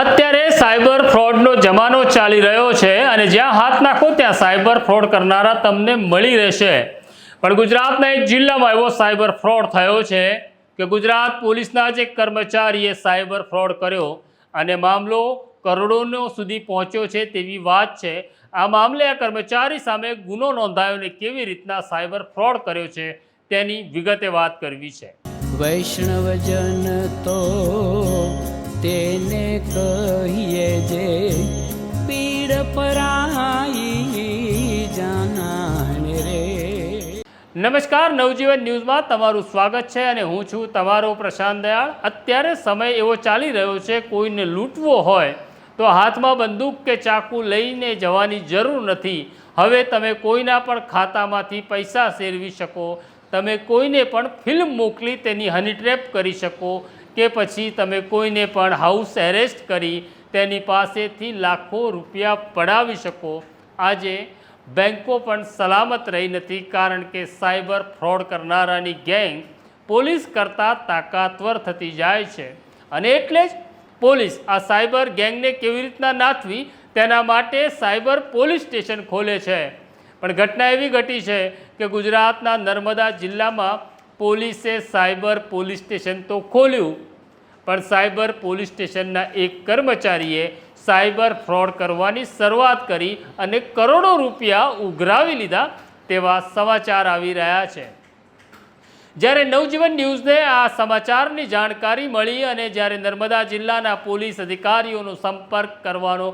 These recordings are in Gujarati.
અત્યારે સાયબર ફ્રોડનો જમાનો ચાલી રહ્યો છે અને જ્યાં હાથ નાખો ત્યાં સાયબર ફ્રોડ કરનારા તમને મળી રહેશે. પણ ગુજરાતના એક જિલ્લામાં એવો સાયબર ફ્રોડ થયો છે કે ગુજરાત પોલીસના જ એક કર્મચારીએ સાયબર ફ્રોડ કર્યો અને મામલો કરોડોનો સુધી પહોંચ્યો છે તેવી વાત છે. આ મામલે આ કર્મચારી સામે ગુનો નોંધાયો અને કેવી રીતના સાયબર ફ્રોડ કર્યો છે તેની વિગતે વાત કરવી છે. વૈષ્ણવજન તો કહીએ જે પીડ પરાઈ જાનાને રે. નમસ્કાર, નવજીવન ન્યૂઝમાં તમારું સ્વાગત છે અને હું છું તમારો પ્રશાંત દયાળ. અત્યારે સમય એવો ચાલી રહ્યો છે, કોઈને લૂંટવો હોય તો હાથમાં બંદૂક કે ચાકુ લઈને જવાની જરૂર નથી. હવે તમે કોઈના પણ ખાતામાંથી પૈસા શેરવી શકો, તમે કોઈને પણ ફિલ્મ મોકલી તેની હની ટ્રેપ કરી શકો. કે પછી તમે કોઈને પણ હાઉસ એરેસ્ટ કરી તેની પાસેથી લાખો રૂપિયા પડાવી શકો. આજે બેન્કો પણ સલામત રહી નથી કારણ કે સાયબર ફ્રોડ કરનારાની ગેંગ પોલીસ કરતાં તાકાતવર થતી જાય છે. અને એટલે જ પોલીસ આ સાયબર ગેંગને કેવી રીતના નાથવી તેના માટે સાયબર પોલીસ સ્ટેશન ખોલે છે. પણ ઘટના એવી ઘટી છે કે ગુજરાતના નર્મદા જિલ્લામાં પોલીસે સાયબર પોલીસ સ્ટેશન તો ખોલ્યું, પણ સાયબર પોલીસ સ્ટેશનના એક કર્મચારીએ સાયબર ફ્રોડ કરવાની શરૂઆત કરી અને કરોડો રૂપિયા ઉઘરાવી લીધા તેવા સમાચાર આવી રહ્યા છે. જ્યારે નવજીવન ન્યૂઝને આ સમાચારની જાણકારી મળી અને જ્યારે નર્મદા જિલ્લાના પોલીસ અધિકારીઓનો સંપર્ક કરવાનો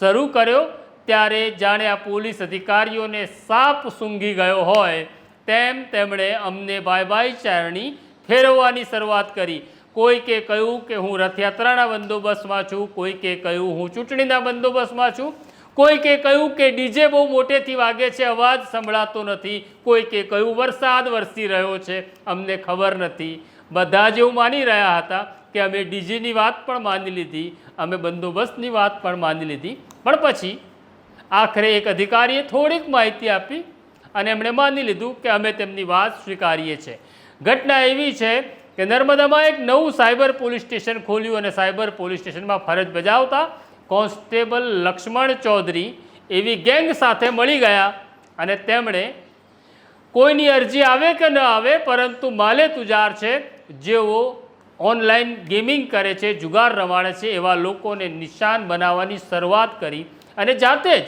શરૂ કર્યો, ત્યારે જાણે આ પોલીસ અધિકારીઓને સાપ સૂંઘી ગયો હોય તેમ તેમણે અમને બાય બાય ચારણી ફેરવવાની શરૂઆત કરી. કોઈકે કહ્યું કે હું રથયાત્રાના બંદોબસ્તમાં છું, કોઈકે કહ્યું હું ચૂંટણીના બંદોબસ્તમાં છું, કોઈકે કહ્યું કે ડીજે બહુ મોટેથી વાગે છે, અવાજ સંભળાતો નથી, કોઈકે કહ્યું વરસાદ વરસી રહ્યો છે, અમને ખબર નથી. બધા જ એવું માની રહ્યા હતા કે અમે ડીજેની વાત પણ માની લીધી, અમે બંદોબસ્તની વાત પણ માની લીધી. પણ પછી આખરે એક અધિકારીએ થોડીક માહિતી આપી અને એમણે માની લીધું કે અમે તેમની વાત સ્વીકારીએ છીએ. ઘટના એવી છે કે નર્મદામાં એક નવું સાયબર પોલીસ સ્ટેશન ખોલ્યું અને સાયબર પોલીસ સ્ટેશનમાં ફરજ બજાવતા કોન્સ્ટેબલ લક્ષ્મણ ચૌધરી એવી ગેંગ સાથે મળી ગયા અને તેમણે કોઈની અરજી આવે કે ન આવે, પરંતુ માલે તુજાર છે, જેઓ ઓનલાઈન ગેમિંગ કરે છે, જુગાર રમાડે છે, એવા લોકોને નિશાન બનાવવાની શરૂઆત કરી અને જાતે જ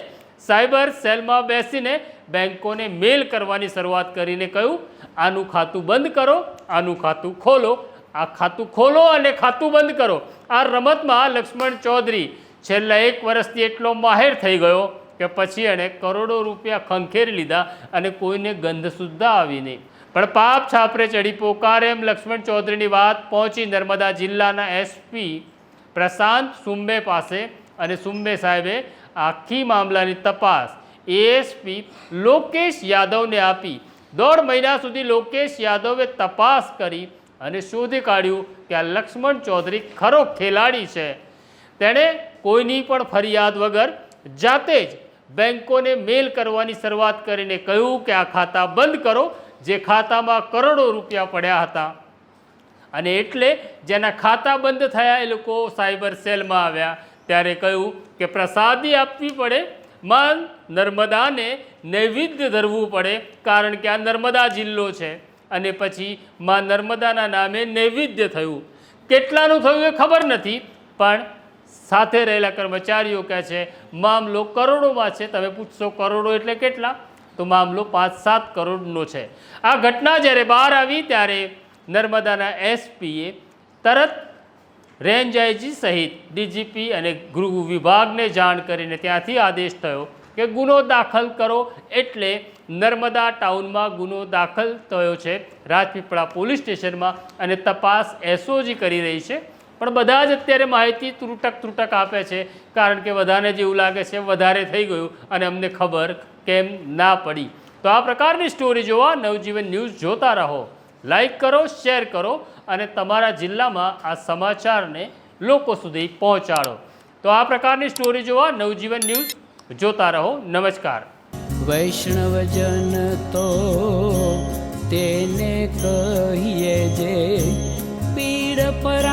સાયબર સેલમાં બેસીને બેંકોને મેલ કરવાની શરૂઆત કરીને કહ્યું, આનું ખાતું બંધ કરો, આનું ખાતું ખોલો, આ ખાતું ખોલો અને ખાતું બંધ કરો. આ રમતમાં લક્ષ્મણ ચૌધરી છેલ્લા એક વર્ષથી એટલો માહેર થઈ ગયો કે પછી એણે કરોડો રૂપિયા ખંખેરી લીધા અને કોઈને ગંધ સુદ્ધા આવી નહીં. પણ પાપ છાપરે ચડી પોકારે એમ લક્ષ્મણ ચૌધરીની વાત પહોંચી નર્મદા જિલ્લાના એસપી પ્રશાંત સુંબે પાસે અને સુંબે સાહેબે આખી મામલાની તપાસ. એએસપી લોકેશ યાદવને આપી. દોઢ મહિના સુધી લોકેશ યાદવે તપાસ કરી અને શોધી કાઢ્યું કે આ લક્ષ્મણ ચૌધરી ખરો ખેલાડી છે. તેણે કોઈની પણ ફરિયાદ વગર જાતે જ બેંકોને મેલ કરવાની શરૂઆત કરીને કહ્યું કે આ ખાતા બંધ કરો, જે ખાતામાં કરોડો રૂપિયા પડ્યા હતા. અને એટલે જેના ખાતા બંધ થયા એ લોકો સાયબર સેલમાં આવ્યા. ત્યારે કહ્યું કે પ્રસાદી આપવી પડે માં નર્મદાને નૈવેદ્ય ધરવું પડે, કારણ કે આ નર્મદા જિલ્લો છે. અને પછી માં નર્મદાના નામે નૈવેદ્ય થયું. કેટલાનું થયું એ ખબર નથી, પણ સાથે રહેલા કર્મચારીઓ કહે છે, મામલો કરોડોમાં છે, તમે પૂછશો કરોડો એટલે કેટલા? તો મામલો પાંચ સાત કરોડનો છે. આ ઘટના જ્યારે બહાર આવી ત્યારે નર્મદાના એસપીએ તરત રેન્જ આઈજી સહિત ડીજીપી અને ગૃહ વિભાગને જાણ કરીને ત્યાંથી આદેશ થયો કે ગુનો દાખલ કરો એટલે નર્મદા ટાઉનમાં ગુનો દાખલ થયો છે. રાજપીપળા પોલીસ સ્ટેશનમાં અને તપાસ એસઓજી કરી રહી છે. પણ બધા જ અત્યારે માહિતી ત્રુટક ત્રુટક આપે છે. કારણ કે બધાને જેવું લાગે છે, વધારે થઈ ગયું અને અમને ખબર કેમ ના પડી. તો આ પ્રકારની સ્ટોરી જોવા નવજીવન ન્યૂઝ જોતા રહો. લાઈક કરો શેર કરો. અને તમારા જિલ્લામાં આ સમાચારને લોકો સુધી પહોંચાડો. તો આ પ્રકારની સ્ટોરી જોવા નવજીવન ન્યૂઝ જોતા રહો. નમસ્કાર. વૈષ્ણવજન તો તેને કહીએ જે પીડ પરાઈ